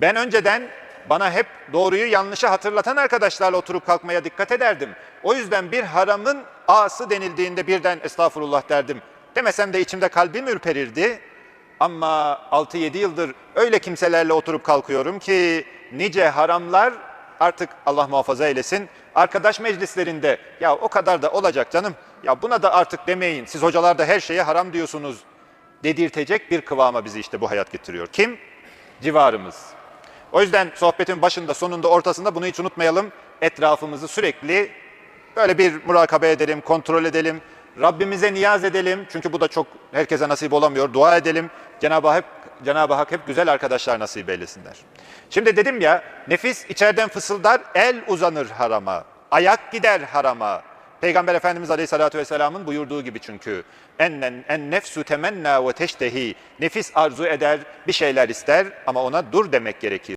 Ben önceden bana hep doğruyu yanlışı hatırlatan arkadaşlarla oturup kalkmaya dikkat ederdim. O yüzden bir haramın ağası denildiğinde birden estağfurullah derdim. Demesem de içimde kalbim ürperirdi. Ama 6-7 yıldır öyle kimselerle oturup kalkıyorum ki nice haramlar artık Allah muhafaza eylesin. Arkadaş meclislerinde ya o kadar da olacak canım. Ya buna da artık demeyin. Siz hocalar da her şeye haram diyorsunuz dedirtecek bir kıvama bizi işte bu hayat getiriyor. Kim? Civarımız. O yüzden sohbetin başında, sonunda, ortasında bunu hiç unutmayalım. Etrafımızı sürekli böyle bir murakabe edelim, kontrol edelim. Rabbimize niyaz edelim. Çünkü bu da çok herkese nasip olamıyor. Dua edelim. Cenab-ı Hak, Cenab-ı Hak hep güzel arkadaşlar nasip eylesinler. Şimdi dedim ya, nefis içeriden fısıldar, el uzanır harama, ayak gider harama. Peygamber Efendimiz Aleyhisselatü Vesselam'ın buyurduğu gibi çünkü ennen en nefsu temenna ve teştehi nefis arzu eder bir şeyler ister ama ona dur demek gerekir.